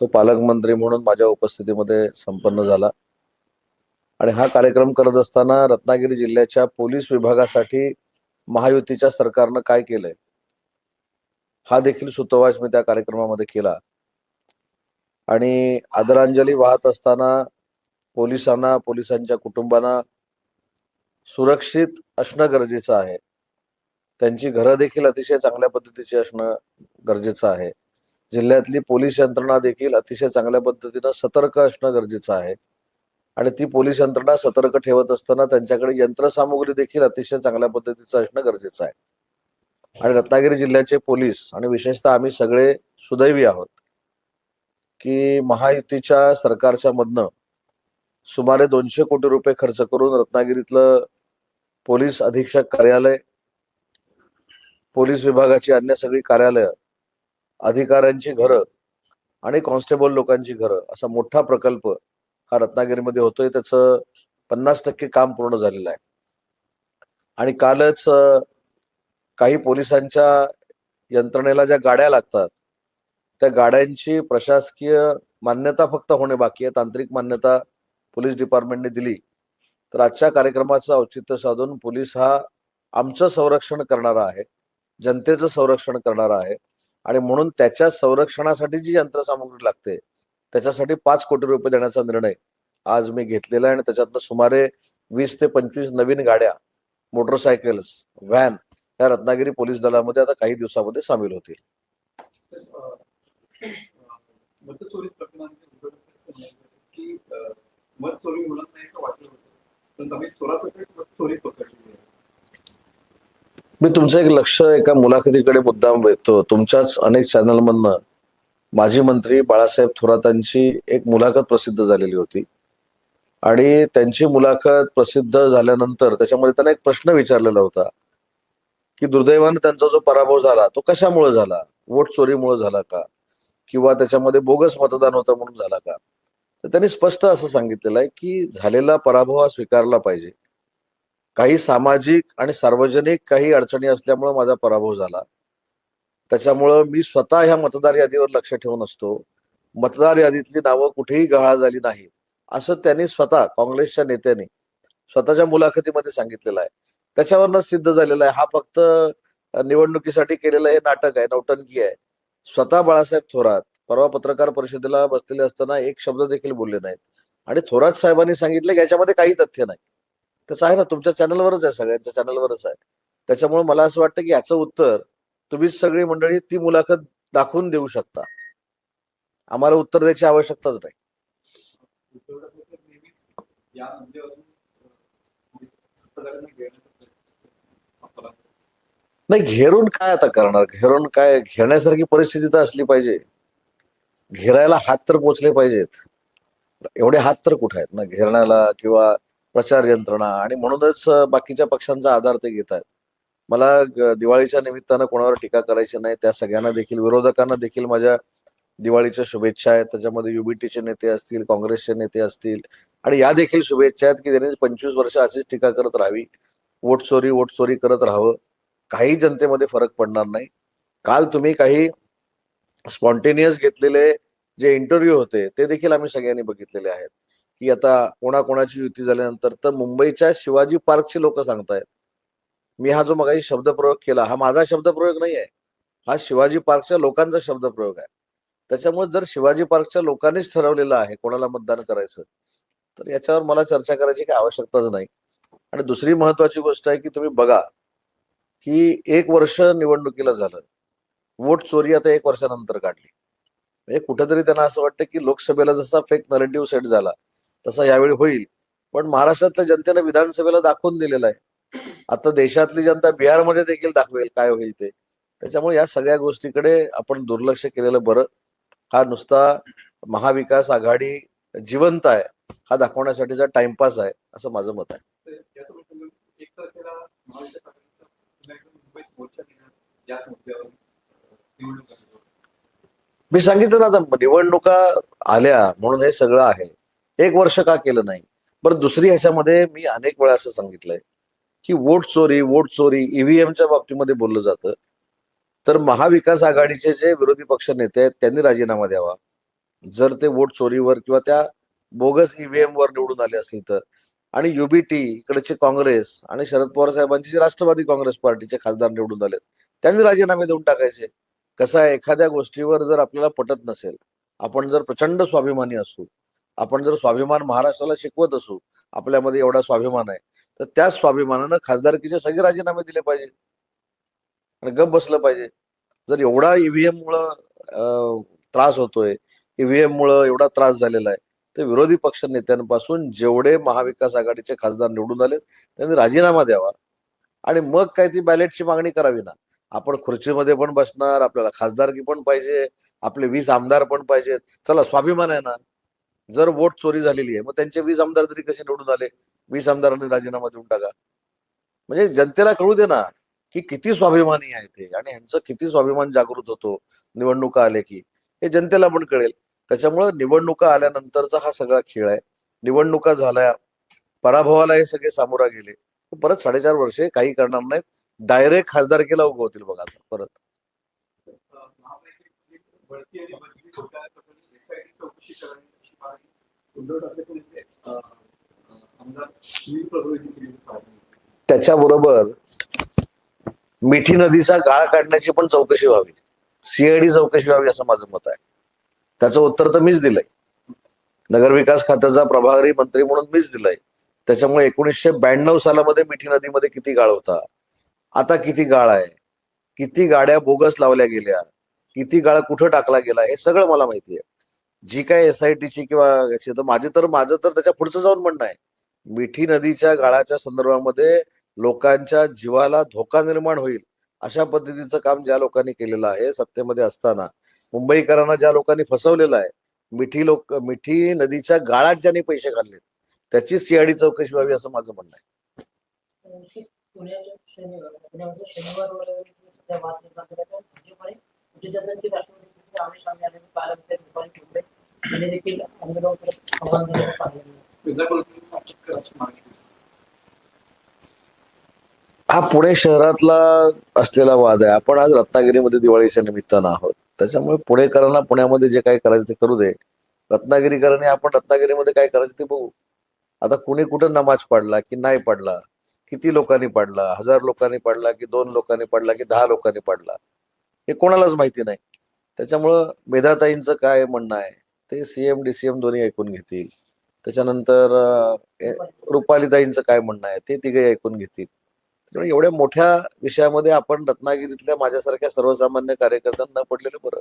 तो पालकमंत्री म्हणून माझ्या उपस्थितीमध्ये संपन्न झाला. आणि हा कार्यक्रम करत असताना रत्नागिरी जिल्ह्याच्या पोलीस विभागासाठी महायुतीच्या सरकारनं काय केलंय? हा देखील सुतोवाच मी त्या कार्यक्रमामध्ये केला. आणि आदरांजली वाहत असताना पोलिसांना पोलिसांच्या कुटुंबांना सुरक्षित असणं गरजेचं आहे. त्यांची घरं देखील अतिशय चांगल्या पद्धतीची असणं गरजेचं आहे. जिल्ह्यातली पोलीस यंत्रणा देखील अतिशय चांगल्या पद्धतीनं सतर्क असणं गरजेचं आहे. आणि ती पोलीस यंत्रणा सतर्क ठेवत असताना त्यांच्याकडे यंत्रसामुग्री देखील अतिशय चांगल्या पद्धतीचं असणं गरजेचं आहे. आणि रत्नागिरी जिल्ह्याचे पोलीस आणि विशेषतः आम्ही सगळे सुदैवी आहोत की महायुतीच्या सरकारच्या मधनं सुमारे दोनशे कोटी रुपये खर्च करून रत्नागिरीतलं पोलीस अधीक्षक कार्यालय पोलीस विभागाची अन्य सगळी कार्यालय अधिकाऱ्यांची घरं आणि कॉन्स्टेबल लोकांची घरं असा मोठा प्रकल्प हा रत्नागिरीमध्ये होतोय. त्याचं पन्नास टक्के काम पूर्ण झालेलं आहे. आणि कालच काही पोलिसांच्या यंत्रणेला ज्या गाड्या लागतात त्या गाड्यांची प्रशासकीय मान्यता फक्त होणे बाकी आहे. तांत्रिक मान्यता पोलीस डिपार्टमेंटने दिली. तर आजच्या कार्यक्रमाचं औचित्य साधून पोलीस हा आमचं संरक्षण करणारा आहे. जनतेचं संरक्षण करणारा आहे. आणि म्हणून त्याच्या संरक्षणासाठी जी यंत्रसामुग्री लागते त्याच्यासाठी पाच कोटी रुपये देण्याचा निर्णय आज मी घेतलेला आहे आणि त्याच्यातनं सुमारे वीस ते पंचवीस नवीन गाड्या मोटरसायकल्स व्हॅन या रत्नागिरी पोलीस दलामध्ये आता काही दिवसामध्ये सामील होतील. चोरी होणार नाही असं वाटलं होतं. पण आम्ही चोरासकट चोरी पकडली मी तुमचं एक लक्ष एका मुलाखतीकडे मुद्दाम वेधतो. तुमच्याच अनेक चॅनलमधनं माजी मंत्री बाळासाहेब थोरातांची एक मुलाखत प्रसिद्ध झालेली होती. आणि त्यांची मुलाखत प्रसिद्ध झाल्यानंतर त्याच्यामध्ये त्यांना एक प्रश्न विचारलेला होता की दुर्दैवाने त्यांचा जो पराभव झाला तो कशामुळे झाला? वोट चोरीमुळे झाला का? किंवा त्याच्यामध्ये बोगस मतदान होतं म्हणून झाला का? तर त्यांनी स्पष्ट असं सांगितलेलं आहे की झालेला पराभव हा स्वीकारला पाहिजे. काही सामाजिक आणि सार्वजनिक काही अडचणी असल्यामुळे माझा पराभव झाला. त्याच्यामुळं मी स्वतः ह्या मतदार यादीवर लक्ष ठेवून असतो. मतदार यादीतली नावं कुठेही गहाळ झाली नाही असं त्यांनी स्वतः काँग्रेसच्या नेत्यांनी स्वतःच्या मुलाखतीमध्ये सांगितलेलं आहे. त्याच्यावरनं सिद्ध झालेलं आहे. हा फक्त निवडणुकीसाठी केलेलं हे नाटक आहे नौटंकी आहे. स्वतः बाळासाहेब थोरात परवा पत्रकार परिषदेला बसलेले असताना एक शब्द देखील बोलले नाहीत. आणि थोरात साहेबांनी सांगितलं की याच्यामध्ये काही तथ्य नाही. तसं आहे ना तुमच्या चॅनलवरच आहे सगळ्यांच्या चॅनलवरच आहे. त्याच्यामुळे मला असं वाटतं की याचं उत्तर तुम्हीच सगळी मंडळी ती मुलाखत दाखवून देऊ शकता. आम्हाला उत्तर द्यायची आवश्यकताच नाही. नाही घेरून काय आता करणार? घेरून काय घेण्यासारखी परिस्थिती तर असली पाहिजे. घेरायला हात तर पोचले पाहिजेत. एवढे हात तर कुठे आहेत ना? घेरण्याला किंवा प्रचार यंत्रणा आणि म्हणूनच बाकीच्या पक्षांचा आधार ते घेत आहेत. मला दिवाळीच्या निमित्तानं कोणावर टीका करायची नाही त्या सगळ्यांना देखील विरोधकांना देखील माझ्या दिवाळीच्या शुभेच्छा आहेत. त्याच्यामध्ये युबीटीचे नेते असतील काँग्रेसचे नेते असतील आणि या देखील शुभेच्छा आहेत की त्यांनी पंचवीस वर्ष अशीच टीका करत राहावी. वोट चोरी वोट चोरी करत राहावं. काही जनतेमध्ये फरक पडणार नाही. काल तुम्ही काही स्पॉन्टेनियस घेतलेले जे इंटरव्ह्यू होते ते देखील आम्ही सगळ्यांनी बघितलेले आहेत. की आता कोणाकोणाची युती झाल्यानंतर तर मुंबईच्या शिवाजी पार्कचे लोक सांगतायत. मी हा जो मगाशी शब्दप्रयोग केला हा माझा शब्दप्रयोग नाही आहे. हा शिवाजी पार्कच्या लोकांचा शब्दप्रयोग आहे. त्याच्यामुळे जर शिवाजी पार्कच्या लोकांनीच ठरवलेलं आहे कोणाला मतदान करायचं तर याच्यावर मला चर्चा करायची काही आवश्यकताच नाही. आणि दुसरी महत्वाची गोष्ट आहे की तुम्ही बघा की एक वर्ष निवडणुकीला झालं. वोट चोरी आता एक वर्षानंतर काढली. म्हणजे कुठेतरी त्यांना असं वाटतं की लोकसभेला जसा फेक नरेटिव्ह सेट झाला तसा यावेळी होईल. पण महाराष्ट्रातल्या जनतेने विधानसभेला दाखवून दिलेलं आहे. आता देशातली जनता बिहारमध्ये देखील दाखवेल काय होईल ते. त्याच्यामुळे या सगळ्या गोष्टीकडे आपण दुर्लक्ष केलेलं बरं. हा नुसता महाविकास आघाडी जिवंत आहे. हा दाखवण्यासाठीचा टाइमपास आहे असं माझं मत आहे. आहे. मी सांगितलं ना आता निवडणुका आल्या म्हणून हे सगळं आहे. एक वर्ष का केलं नाही? बरं दुसरी ह्याच्यामध्ये मी अनेक वेळा असं सांगितलंय की वोट चोरी वोट चोरी ईव्हीएमच्या बाबतीमध्ये बोललं जातं. तर महाविकास आघाडीचे जे विरोधी पक्ष नेते आहेत त्यांनी राजीनामा द्यावा. जर ते वोट चोरीवर किंवा त्या बोगस ईव्हीएम वर निवडून आले असतील तर. आणि युबीटी इकडचे काँग्रेस आणि शरद पवार साहेबांचे जे राष्ट्रवादी काँग्रेस पार्टीचे खासदार निवडून आले त्यांनी राजीनामे देऊन टाकायचे. कसं आहे एखाद्या गोष्टीवर जर आपल्याला पटत नसेल आपण जर प्रचंड स्वाभिमानी असू आपण जर स्वाभिमान महाराष्ट्राला शिकवत असू आपल्यामध्ये एवढा स्वाभिमान आहे तर त्या स्वाभिमानानं खासदारकीचे सगळे राजीनामे दिले पाहिजे. आणि गप बसलं पाहिजे. जर एवढा ईव्हीएम मुळे त्रास होतोय ईव्हीएम मुळे एवढा त्रास झालेला आहे तर विरोधी पक्ष नेत्यांपासून जेवढे महाविकास आघाडीचे खासदार निवडून आलेत त्यांनी राजीनामा द्यावा. आणि मग काय ती बॅलेटची मागणी करावी ना. आपण खुर्चीमध्ये पण बसणार आपल्याला खासदारकी पण पाहिजे आपले वीस आमदार पण पाहिजेत. चला स्वाभिमान आहे ना. जर वोट चोरी झालेली आहे मग त्यांचे वीस आमदार तरी कसे निवडून आले? वीस आमदारांनी राजीनामा देऊन टाका. म्हणजे जनतेला कळू दे ना की किती स्वाभिमानी आहे ते. आणि ह्यांचं किती स्वाभिमान जागृत होतो निवडणुका आले की. हे जनतेला पण कळेल. त्याच्यामुळं निवडणुका आल्यानंतरचा हा सगळा खेळ आहे. निवडणुका झाल्या पराभवाला हे सगळे सामोरा गेले. परत साडेचार वर्षे काही करणार नाहीत. डायरेक्ट खासदारकीला उगवतील बघा आता परत. चौकशी उद्धव ठाकरे त्याच्याबरोबर मिठी नदीचा गाळ काढण्याची पण चौकशी व्हावी. सीआयडी चौकशी व्हावी असं माझं मत आहे. त्याचं उत्तर तर मीच दिलंय. नगरविकास खात्याचा प्रभारी मंत्री म्हणून मीच दिलंय. त्याच्यामुळे एकोणीसशे ब्याण्णव सालामध्ये मिठी नदीमध्ये किती गाळ होता? आता किती गाळ आहे? किती गाड्या बोगस लावल्या गेल्या? किती गाळ कुठं टाकला गेला? हे सगळं मला माहिती आहे. जी काय एस आय किंवा याची तर माझे तर माझं तर त्याच्या पुढचं जाऊन म्हणणं आहे. मिठी नदीच्या गाळाच्या संदर्भामध्ये लोकांच्या जीवाला धोका निर्माण होईल अशा पद्धतीचं काम ज्या लोकांनी केलेलं आहे सत्तेमध्ये असताना मुंबईकरांना ज्या लोकांनी फसवलेलं आहे मिठी लोक मिठी नदीच्या गाळात ज्यांनी पैसे घालले त्याची सीआयडी चौकशी व्हावी असं माझं म्हणणं आहे. शनिवार मागणी देखील हा पुणे शहरातला असलेला वाद आहे. आपण आज रत्नागिरीमध्ये दिवाळीच्या निमित्तानं आहोत. त्याच्यामुळे पुणेकरांना पुण्यामध्ये जे काही करायचं ते करू दे. रत्नागिरीकरांनी आपण रत्नागिरीमध्ये काय करायचं ते बघू. आता कुणी कुठं नमाज पडला की नाही पडला किती लोकांनी पडला हजार लोकांनी पडला की दोन लोकांनी पडला की दहा लोकांनी पडला हे कोणालाच माहिती नाही. त्याच्यामुळं मेधाताईंचं काय म्हणणं आहे? ते सीएम डीसीएम दोन्ही ऐकून घेतील. त्याच्यानंतर रुपालीताईंचं काय म्हणणं आहे ते तिघे ऐकून घेतील. त्यामुळे एवढ्या मोठ्या विषयामध्ये आपण रत्नागिरीतल्या माझ्यासारख्या सर्वसामान्य कार्यकर्त्यांना पडलेलं बरं.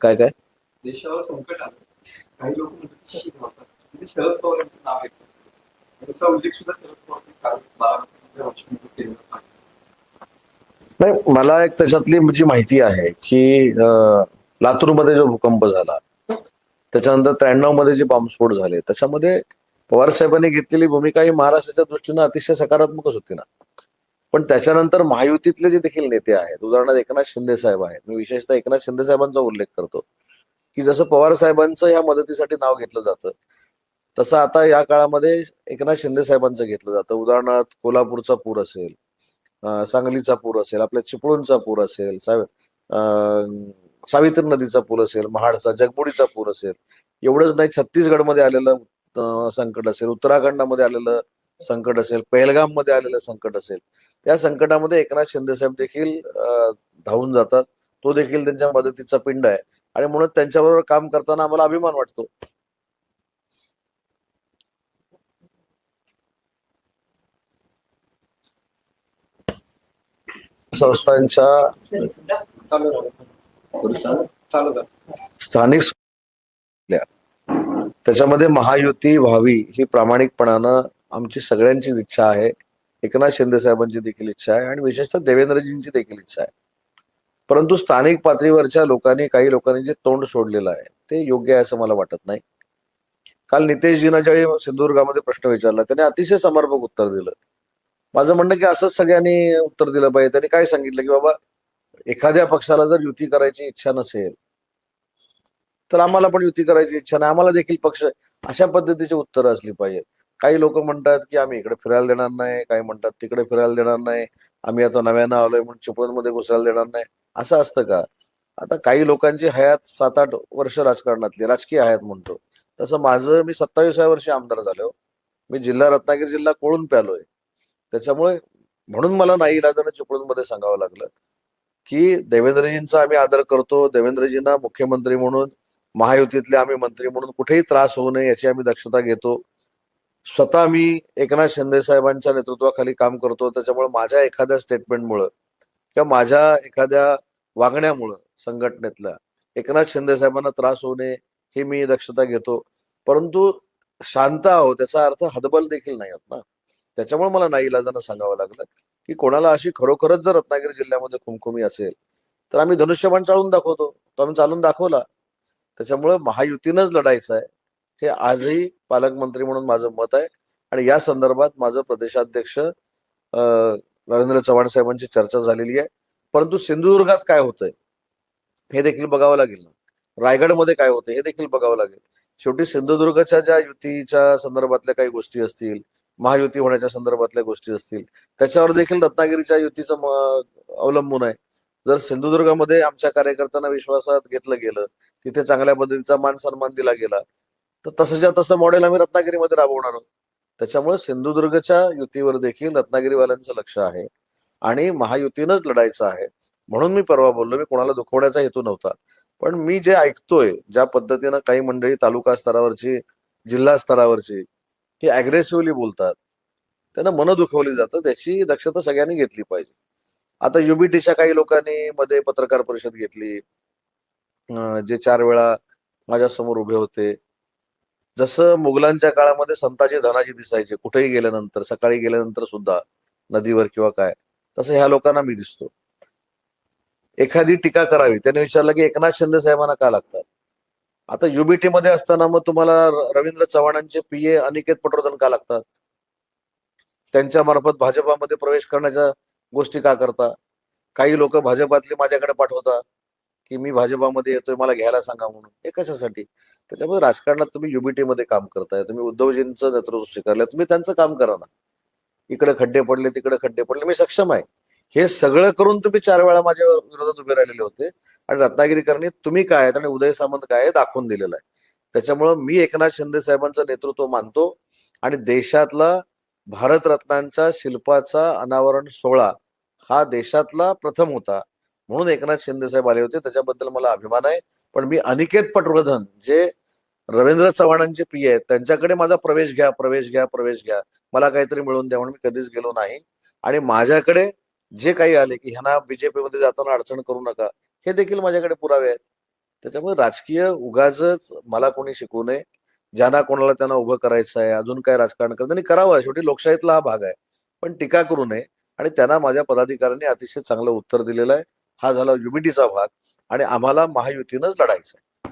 काय काय? देशावर संकट आलं. काही लोक शरद पवारांचं नाव येतं त्याचा उल्लेख सुद्धा शरद पवारांनी काल बारामतीमध्ये भाषणामध्ये केलेला आहे नाही मला एक त्याच्यातली जी माहिती आहे की लातूरमध्ये जो भूकंप झाला त्याच्यानंतर त्र्याण्णवमध्ये जे बॉम्बस्फोट झाले त्याच्यामध्ये पवार साहेबांनी घेतलेली भूमिका ही महाराष्ट्राच्या दृष्टीनं अतिशय सकारात्मकच होती ना. पण त्याच्यानंतर महायुतीतले जे देखील नेते आहेत उदाहरणार्थ एकनाथ शिंदे साहेब आहेत मी विशेषतः एकनाथ शिंदे साहेबांचा उल्लेख करतो की जसं पवार साहेबांचं या मदतीसाठी नाव घेतलं जातं तसं आता या काळामध्ये एकनाथ शिंदे साहेबांचं घेतलं जातं. उदाहरणार्थ कोल्हापूरचा पूर असेल सांगलीचा पूर असेल आपल्या चिपळूणचा पूर असेल सावित्री नदीचा पूर असेल महाडचा जगबुडीचा पूर असेल एवढंच नाही छत्तीसगडमध्ये आलेलं संकट असेल उत्तराखंडामध्ये आलेलं संकट असेल पहलगाममध्ये आलेलं संकट असेल या संकटामध्ये एकनाथ शिंदे साहेब देखील अं, धावून जातात. तो देखील त्यांच्या मदतीचा पिंड आहे. आणि म्हणून त्यांच्याबरोबर काम करताना आम्हाला अभिमान वाटतो. संस्थांच्या स्थानिक त्याच्यामध्ये महायुती व्हावी ही प्रामाणिकपणानं आमची सगळ्यांचीच इच्छा आहे. एकनाथ शिंदे साहेबांची देखील इच्छा आहे आणि विशेषतः देवेंद्रजींची देखील इच्छा आहे. परंतु स्थानिक पातळीवरच्या लोकांनी काही लोकांनी जे तोंड सोडलेलं आहे ते योग्य आहे असं मला वाटत नाही. काल नितेशजीना ज्यावेळी सिंधुदुर्गामध्ये प्रश्न विचारला त्याने अतिशय समर्पक उत्तर दिलं. माझं म्हणणं की असंच सगळ्यांनी उत्तर दिलं पाहिजे. त्यांनी काय सांगितलं की बाबा एखाद्या पक्षाला जर युती करायची इच्छा नसेल तर आम्हाला पण युती करायची इच्छा नाही. आम्हाला देखील पक्ष अशा पद्धतीची उत्तरं असली पाहिजे. काही लोक म्हणतात की आम्ही इकडे फिरायला देणार नाही काही म्हणतात तिकडे फिरायला देणार नाही आम्ही आता नव्यानं आलोय म्हणून चिपळूणमध्ये घुसायला देणार नाही. असं असतं का? आता काही लोकांची हयात सात आठ वर्ष राजकारणातली राजकीय हयात म्हणतो. तसं माझं मी सत्तावीसाव्या वर्षी आमदार झालो. मी जिल्हा रत्नागिरी जिल्हा कोळून प्यालोय. त्याच्यामुळे म्हणून मला नाही इलाजानं चिपळूणमध्ये सांगावं लागलं की देवेंद्रजींचा आम्ही आदर करतो. देवेंद्रजींना मुख्यमंत्री म्हणून महायुतीतले आम्ही मंत्री म्हणून कुठेही त्रास होऊ नये याची आम्ही दक्षता घेतो. स्वतः मी एकनाथ शिंदे साहेबांच्या नेतृत्वाखाली काम करतो. त्याच्यामुळे माझ्या एखाद्या स्टेटमेंटमुळं किंवा माझ्या एखाद्या वागण्यामुळं संघटनेतल्या एकनाथ शिंदे साहेबांना त्रास होऊ नये ही मी दक्षता घेतो. परंतु शांत आहो त्याचा अर्थ हदबल देखील नाही होत ना. त्याच्यामुळे मला नाही इलाजानं सांगावं लागलं की कोणाला अशी खरोखरच जर रत्नागिरी जिल्ह्यामध्ये खुमखुमी असेल तर आम्ही धनुष्यबाण चालून दाखवतो. तो आम्ही चालून दाखवला. त्याच्यामुळे महायुतीनंच लढायचं आहे. हे आजही पालकमंत्री म्हणून माझं मत आहे. आणि या संदर्भात माझं प्रदेशाध्यक्ष अं, रवींद्र चव्हाण साहेबांची चर्चा झालेली आहे. परंतु सिंधुदुर्गात काय होतंय हे देखील बघावं लागेल ना. रायगडमध्ये काय होतंय हे देखील बघावं लागेल. शेवटी सिंधुदुर्गच्या ज्या युतीच्या संदर्भातल्या काही गोष्टी असतील महायुती होण्याच्या संदर्भातल्या गोष्टी असतील. त्याच्यावर देखील रत्नागिरीच्या युतीचं अवलंबून आहे. जर सिंधुदुर्गामध्ये आमच्या कार्यकर्त्यांना विश्वासात घेतलं गेलं तिथे चांगल्या पद्धतीचा मान सन्मान दिला गेला तर तसंच्या तसं मॉडेल आम्ही रत्नागिरीमध्ये राबवणार आहोत. त्याच्यामुळे सिंधुदुर्गच्या युतीवर देखील रत्नागिरीवाल्यांचं लक्ष आहे आणि महायुतीनंच लढायचं आहे. म्हणून मी परवा बोललो मी कोणाला दुखवण्याचा हेतू नव्हता. पण मी जे ऐकतोय ज्या पद्धतीनं काही मंडळी तालुका स्तरावरची जिल्हा स्तरावरची हे अग्रेसिव्हली बोलतात. त्यांना मन दुखवली जातं. त्याची दक्षता सगळ्यांनी घेतली पाहिजे. आता युबीटीच्या काही लोकांनी मध्ये पत्रकार परिषद घेतली. जे चार वेळा माझ्यासमोर उभे होते. जसं मुघलांच्या काळामध्ये संताजी धनाजी दिसायचे कुठेही गेल्यानंतर सकाळी गेल्यानंतर सुद्धा नदीवर किंवा काय तसं ह्या लोकांना मी दिसतो. एखादी टीका करावी. त्याने विचारलं की एकनाथ शिंदे साहेबांना का लागतात? आता युबीटी मध्ये असताना मग तुम्हाला रवींद्र चव्हाणांचे पीए अनिकेत पटवर्धन का लागतात? त्यांच्या मार्फत भाजपामध्ये प्रवेश करण्याच्या गोष्टी का करता? काही लोक भाजपातले माझ्याकडे पाठवता की मी भाजपामध्ये येतोय मला घ्यायला सांगा म्हणून. हे कशासाठी? त्याच्यामुळे राजकारणात तुम्ही युबीटी मध्ये काम करताय. तुम्ही उद्धवजींचं नेतृत्व स्वीकारलं तुम्ही त्यांचं काम करा ना. इकडे खड्डे पडले तिकडे खड्डे पडले. मी सक्षम आहे. हे सगळं करून तुम्ही चार वेळा माझ्या विरोधात उभे राहिलेले होते. आणि रत्नागिरीकरांनी तुम्ही काय आहेत आणि उदय सामंत काय आहे दाखवून दिलेलं आहे. त्याच्यामुळं मी एकनाथ शिंदे साहेबांचं नेतृत्व मानतो. आणि देशातला भारतरत्नांचा शिल्पाचा अनावरण सोहळा हा देशातला प्रथम होता. म्हणून एकनाथ शिंदे साहेब आले होते. त्याच्याबद्दल मला अभिमान आहे. पण मी अनिकेत पटवर्धन जे रवींद्र चव्हाणांचे पी आहेत त्यांच्याकडे माझा प्रवेश घ्या प्रवेश घ्या प्रवेश घ्या. मला काहीतरी मिळवून द्या म्हणून मी कधीच गेलो नाही. आणि माझ्याकडे जे काही आले की ह्यांना बीजेपी मध्ये जाताना अडचण करू नका हे देखील माझ्याकडे पुरावे आहेत. त्याच्यामुळे राजकीय उगाच मला कोणी शिकवू नये ज्यांना कोणाला त्यांना उभं करायचं आहे अजून काय राजकारण करत त्यांनी करावं शेवटी लोकशाहीतला हा भाग आहे. पण टीका करू नये आणि त्यांना माझ्या पदाधिकाऱ्यांनी अतिशय चांगलं उत्तर दिलेलं आहे. हा झाला युमिटीचा भाग आणि आम्हाला महायुतीनंच लढायचं आहे.